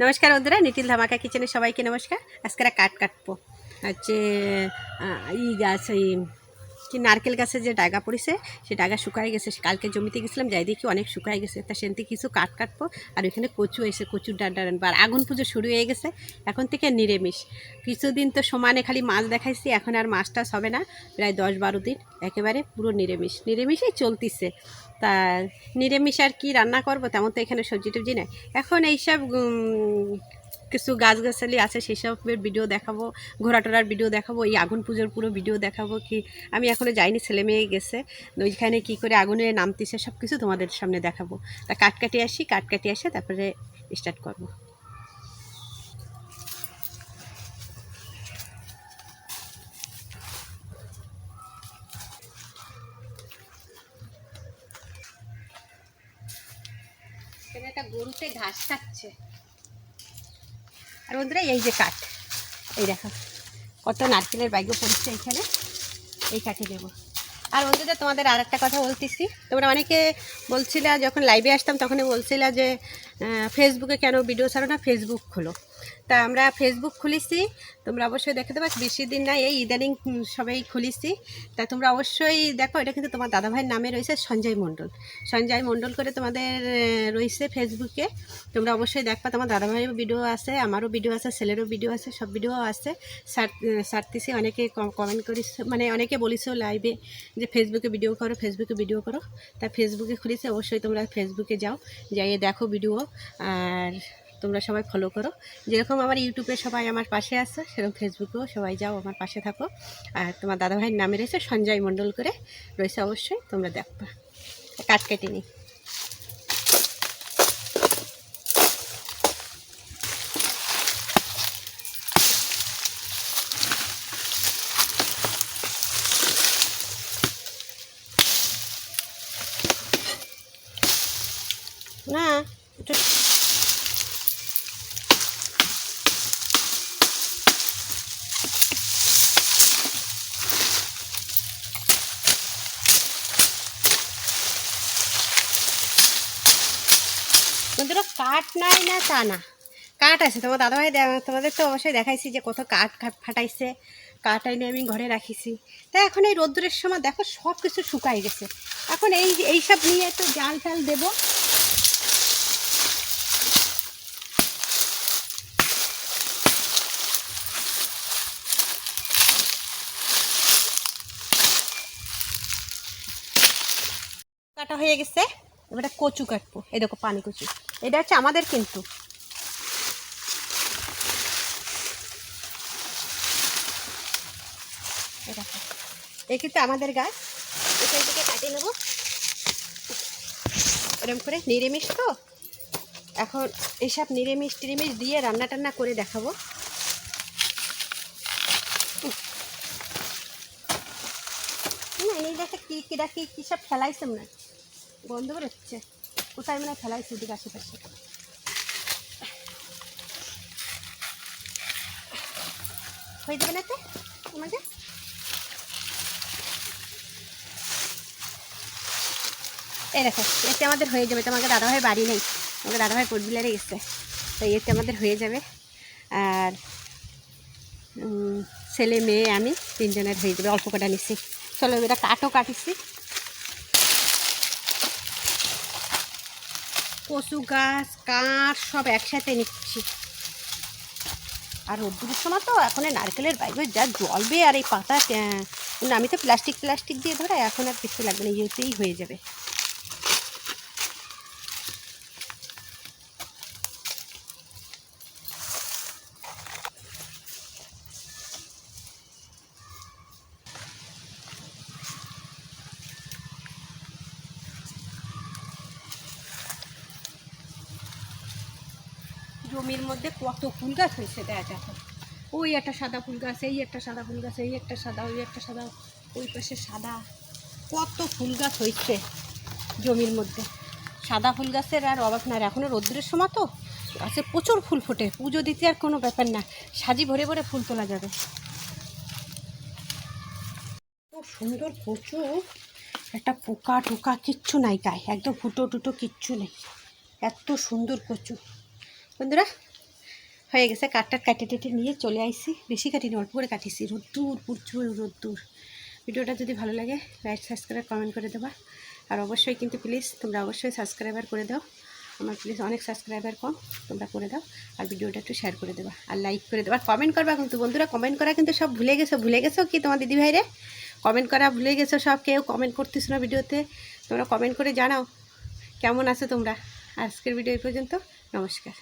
নমস্কার বন্ধুরা নিটিল ধামাকা কিচেনে সবাইকে নমস্কার। আজকে কাট কাটবো। হচ্ছে ই গাছ এই কি নারকেল গাছে যে ডাগা পড়েছে, সে ডাগা শুকাই গেছে। কালকে জমিতে গেছিলাম, যাই দেখি অনেক শুকাই গেছে। তা সেনতে কিছু কাঠ কাটবো, আর ওইখানে কচু এসে কচুর ডান্ডা আনব আর আগুন পুজো শুরু হয়ে গেছে, এখন থেকে নিরামিষ। কিছুদিন তো সমানে খালি মাছ দেখাইছি, এখন আর মাছ টাছ হবে না। প্রায় দশ বারো দিন, একেবারে পুরো নিরামিষ। নিরামিষই চলতিছে। তা নিরামিষ আর কি রান্না করব, তেমন তো এখানে সবজি টবজি নাই। এখন এইসব কিছু গাছগাছালি আছে সেই সবের ভিডিও দেখাবো ঘোরাটোরার ভিডিও দেখাবো, এই আগুন পুজোর পুরো ভিডিও দেখাবো কি, আমি এখনও যাইনি, ছেলে মেয়ে গেছে ওইখানে কী করে আগুনে নামতেছে সব কিছু তোমাদের সামনে দেখাবো। তা কাট কাটি আসি কাট কাটি আসে তারপরে স্টার্ট করব। একটা গরুতে ঘাস খাচ্ছে। আর বন্ধুরা, এই যে কাঠ, এই দেখো, কত নারকেলের বাইক পড়ছে এখানে, এই কাঠে দেবো। আর বন্ধুরা, তোমাদের আর একটা কথা বলতেছি, তোমরা অনেকে বলছিলা, যখন লাইভে আসতাম, তখনই বলছিলা যে ফেসবুকে কেন ভিডিও ছাড়ো না ফেসবুক খোলো। তা আমরা ফেসবুক খুলেছি। তোমরা অবশ্যই দেখতে পাচ্ছ বেশি দিন না, এই ইদানিং সবাই খুলেছি। তা তোমরা অবশ্যই দেখো, এটা কিন্তু তোমার দাদাভাইয়ের নামে রয়েছে সঞ্জয় মণ্ডল। সঞ্জয় মণ্ডল করে তোমাদের রয়েছে ফেসবুকে তোমরা অবশ্যই দেখবা, তোমার দাদাভাইয়ের ভিডিও আছে, আমারও ভিডিও আছে, ছেলেরও ভিডিও আছে, সব ভিডিও আছে। সার সারতেছি, অনেকে কমেন্ট করিস মানে অনেকে বলিস লাইভে যে ফেসবুকে ভিডিও করো ফেসবুকে ভিডিও করো। তা ফেসবুকে খুলেছে, অবশ্যই তোমরা ফেসবুকে যাও, যাইয়ে দেখো ভিডিও আর তোমরা সবাই ফলো করো। যেরকম আমার ইউটিউবে সবাই আমার পাশে আছে, সেরকম ফেসবুকেও সবাই যাও, আমার পাশে থাকো। আর তোমার দাদাভাইয়ের নামে রয়েছে সঞ্জয় মণ্ডল করে। রয়েছে অবশ্যই, তোমরা দেখবা। কাট কেটে নিই। না একটু বন্ধুরা, কাঠ নাই না তা না। কাঠ আছে। তোমার দাদাভাই তোমাদের তো অবশ্যই দেখাইছি যে কত কাঠ কাঠ ফাটাইছে। কাঠ এনে আমি ঘরে রাখিছি। তা এখন এই রোদ্রের সময় দেখো সব কিছু শুকাই গেছে। এখন এই এইসব নিয়ে তো জাল টাল দেবো। কাটা হয়ে গেছে। এবার কচু কাটবো। এই দেখো পানি কচু। এটা হচ্ছে আমাদের কিন্তু। কিন্তু আমাদের গাছ। এখান থেকে কাটিয়ে নেব। এরকম করে নিরামিষ তো। এখন এইসব নিরামিষ টিরামিষ দিয়ে রান্না টান্না করে দেখাবো। না, এই দেখে কি কিরা কি কি সব ফেলাইছে হয়। গন্ধ বেরোচ্ছে। কোথায় মানে ফেলাইছে ওদিকে আশেপাশে? হয়ে যাবে না তো আমাদের এই দেখো, এতে আমাদের হয়ে যাবে। তোমাকে দাদাভাই বাড়ি নেই। আমাকে দাদাভাই কোটবিলারে গেছে। তো এতে আমাদের হয়ে যাবে। আর ছেলে, মেয়ে, আমি তিনজনের হয়ে যাবে। অল্প কটা নিচ্ছি চলো এটা কাঠও কাটিছি। কচু গাছ, কাঠ সব একসাথে নিচ্ছি। আর রোদ্দুরের সময় তো এখন নারকেলের বাইরে যা জলবে আর এই পাতা আমি তো প্লাস্টিক প্লাস্টিক দিয়ে ধরে এখন আর কিছু লাগবে না, ইয়েতেই হয়ে যাবে। জমির মধ্যে কত ফুল গাছ হয়েছে, দেখ দেখো। ওই একটা সাদা ফুল গাছ, এই একটা সাদা ফুল গাছ, এই একটা সাদা, ওই একটা সাদা, ওই পাশে সাদা। কত ফুল গাছ হয়েছে জমির মধ্যে। সাদা ফুল গাছের আর অভাব না এখনও রোদ্রের সময় তো, গাছে প্রচুর ফুল ফোটে। পুজো দিতে আর কোনো ব্যাপার না, সাজি ভরে ভরে ফুল তোলা যাবে। খুব সুন্দর কচু একটা পোকা টোকা কিচ্ছু নাই গায়ে, একদম ফুটো টুটো কিচ্ছু নেই। এত সুন্দর কচু বন্ধুরা, হয়ে গেছে কাঠটার কাটে টেটে নিয়ে চলে আইসি। বেশি কাটিনি অল্প করে কাটিছি। রোদ্দুর, প্রচুর রোদ্দুর। ভিডিওটা যদি ভালো লাগে লাইক সাবস্ক্রাইব কমেন্ট করে দেবা। আর অবশ্যই কিন্তু প্লিজ তোমরা অবশ্যই সাবস্ক্রাইবার করে দাও। আমার প্লিজ অনেক সাবস্ক্রাইবার কম, তোমরা করে দাও। আর ভিডিওটা একটু শেয়ার করে দেবা। আর লাইক করে দেবা। আর কমেন্ট করবা কিন্তু, বন্ধুরা কমেন্ট করা কিন্তু সব ভুলে গেছো। ভুলে গেছো কি তোমার দিদি ভাইরে? কমেন্ট করা ভুলে গেছো সব? কেউ কমেন্ট করতেছো না ভিডিওতে? তোমরা কমেন্ট করে জানাও। কেমন আছো তোমরা? আজকের ভিডিও এই পর্যন্ত। নমস্কার।